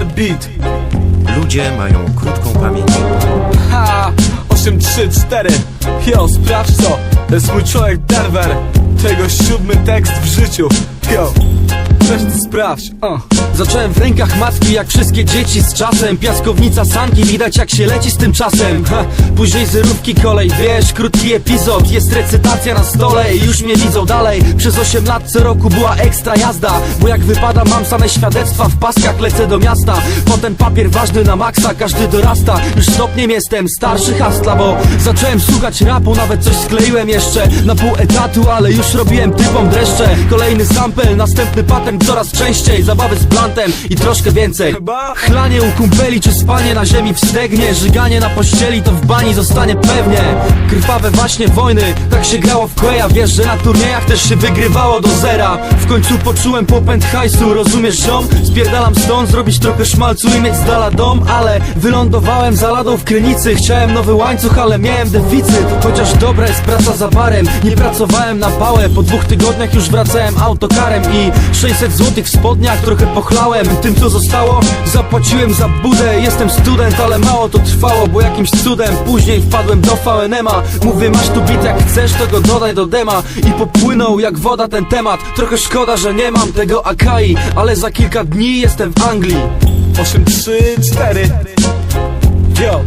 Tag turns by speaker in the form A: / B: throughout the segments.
A: beat.
B: Ludzie mają krótką pamięć.
A: Ha, 8, 3, 4 Yo, sprawdź co. To jest mój człowiek Denver. To jego siódmy tekst w życiu. Yo, weź sprawdź uh.
C: Zacząłem w rękach matki jak wszystkie dzieci z czasem. Piaskownica sanki, widać jak się leci z tym czasem. Ha, Później zerówki kolej, wiesz, krótki epizod. Jest recytacja na stole i już mnie widzą dalej. Przez 8 lat co roku była ekstra jazda Bo jak wypada mam same świadectwa W paskach lecę do miasta. Potem papier ważny na maksa, każdy dorasta. Już stopniem jestem starszy hastla Bo zacząłem słuchać rapu, nawet coś skleiłem jeszcze. Na pół etatu, ale już robiłem typom dreszcze. Kolejny sample, następny pattern coraz częściej. Zabawy z blantem i troszkę więcej? Chlanie u kumpeli czy spanie na ziemi w stegnie Żyganie na pościeli to w bani zostanie pewnie. Krwawe właśnie wojny, tak się grało w Queja Wiesz, że na turniejach też się wygrywało do zera. W końcu poczułem popęd hajsu, rozumiesz ziom? Spierdalam stąd, zrobić trochę szmalcu i mieć z dala dom. Ale wylądowałem za ladą w Krynicy. Chciałem nowy łańcuch, ale miałem deficyt. Chociaż dobra jest praca za barem. Nie pracowałem na pałę, po dwóch tygodniach już wracałem autokarem I 600 złotych w spodniach trochę pochlałem. Tym co zostało zapłaciłem za budę. Jestem student, ale mało to trwało Bo jakimś cudem. Później wpadłem do VNM-a Mówię masz tu bit jak chcesz to go dodaj do dema. I popłynął jak woda ten temat. Trochę szkoda, że nie mam tego Akai Ale za kilka dni jestem w Anglii.
A: 8, 3, 4 Yo,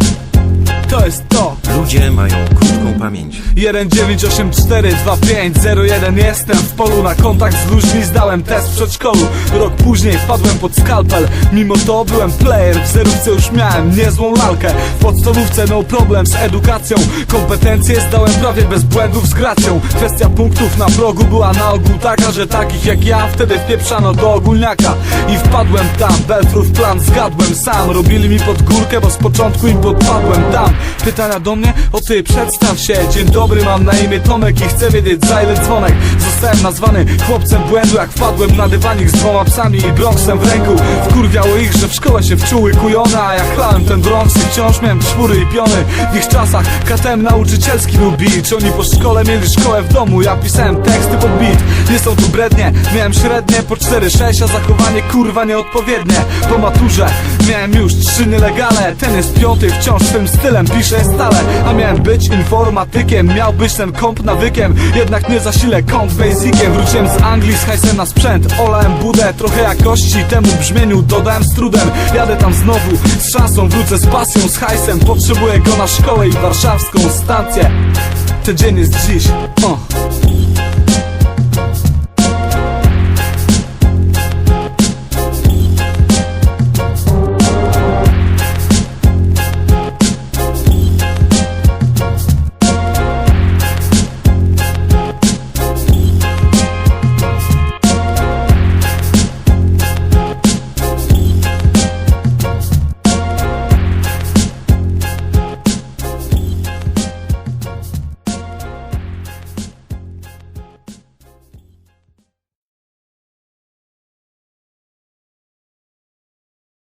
A: to jest to.
B: Ludzie mają krótką pamięć.
A: 19842501 Jestem w polu na kontakt z ludźmi Zdałem test w przedszkolu. Rok później wpadłem pod skalpel. Mimo to byłem player W zerówce już miałem niezłą lalkę. W podstawówce no problem z edukacją. Kompetencje zdałem prawie bez błędów z gracją. Kwestia punktów na progu była na ogół taka Że takich jak ja wtedy wpieprzano do ogólniaka. I wpadłem tam, Belfrów plan zgadłem sam. Robili mi pod górkę, bo z początku im podpadłem tam Pytania do mnie? O ty, przedstaw się Dzień dobry, mam na imię Tomek i chcę wiedzieć za ile dzwonek Zostałem nazwany chłopcem błędu Jak wpadłem na dywanik z dwoma psami i Bronxem w ręku. Wkurwiało ich, że w szkole się wczuły kujone A ja chlałem ten Bronx i wciąż miałem czwóry i piony. W ich czasach KTM nauczycielski był beat. Oni po szkole mieli szkołę w domu Ja pisałem teksty pod beat. Nie są tu brednie, miałem średnie po 4-6 A zachowanie kurwa nieodpowiednie. Po maturze miałem już trzy nielegale Ten jest piąty, wciąż swym stylem piszę stale. A miałem być informatykiem, miał być ten komp nawykiem. Jednak nie zasilę komp basiciem Wróciłem z Anglii z hajsem na sprzęt. Olałem budę, trochę jakości temu brzmieniu dodałem z trudem. Jadę tam znowu z szansą, wrócę z pasją, z hajsem. Potrzebuję go na szkołę i warszawską stację. Ten dzień jest dziś.